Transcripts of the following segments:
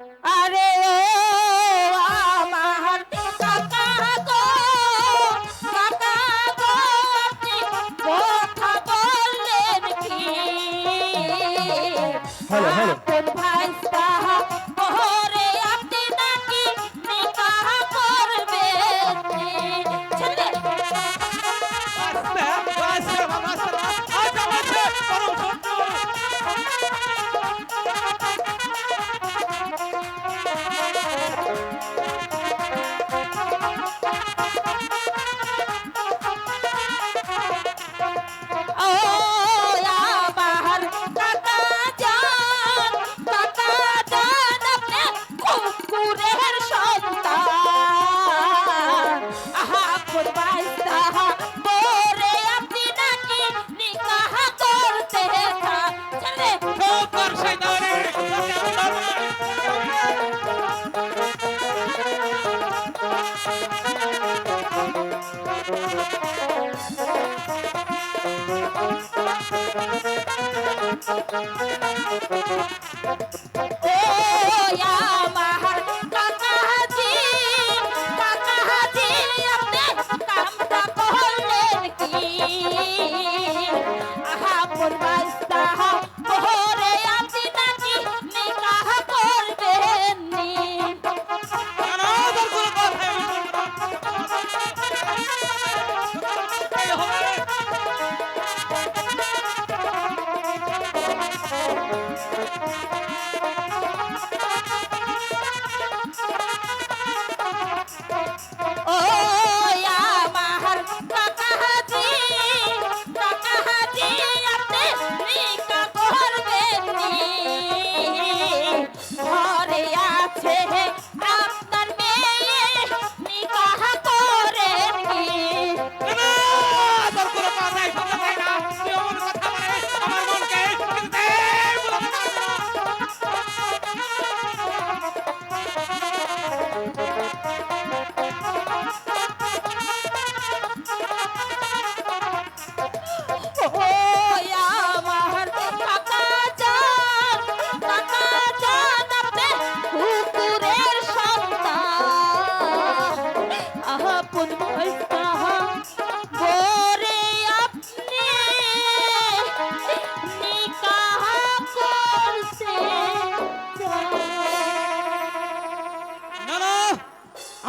আরে ও আমার কাকা গো কাকা গো কথা বললেন কি হ্যালো, হ্যালো। ও আমার কাকাজি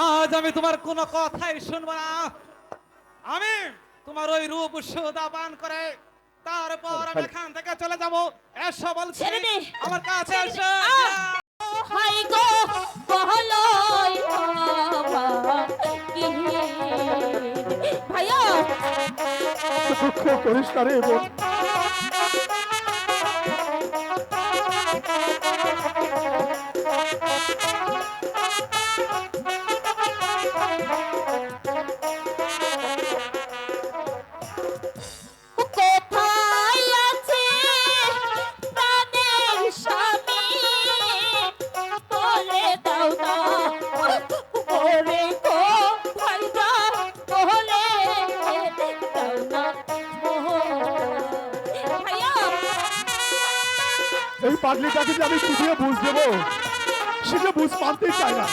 আজ আমি তোমার কোনো কথাই শুনব না। আমি তোমার ওই রূপ সুদা পান করে তারপর আমি এখান থেকে চলে যাব। এসো বলছি আমার কাছে এসো! হাই গো বহলই কি ভাইয়া। দুঃখ করিস না রে বোন এই পাগলিটাকে যে আমি শুধুয়ে বুঝ দেবো, সে যে বুঝ মানতেই চায় না।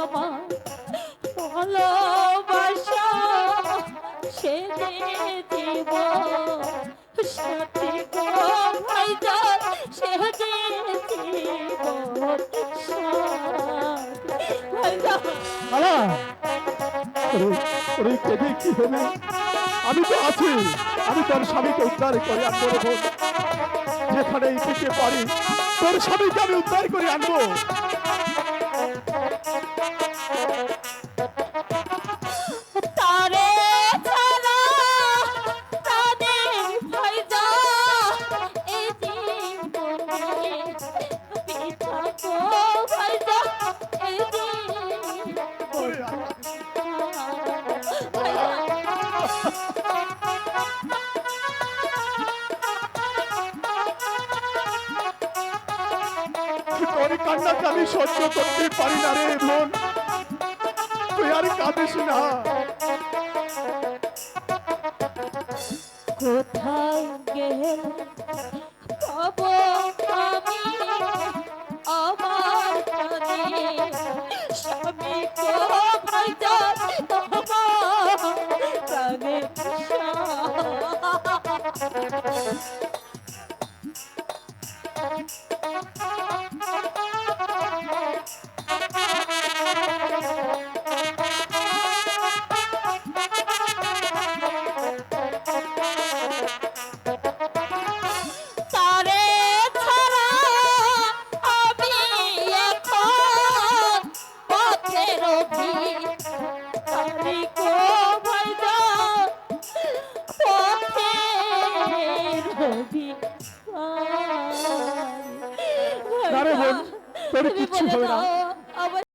আমার ভালোবাসা ওরে কেঁদে কি হবে আমি তো আছি। আমি তোর স্বামীকে উদ্ধার করে আনব রে যেখানে থেকে পারি, তোর স্বামীকে আমি উদ্ধার করে আনব। তোর কান্নাকে আমি সহ্য করতে পারি না রে ধন তুই আর কাঁদিস না। কোথাও গেল আমি? আমার স্বামী 너를 비추거라.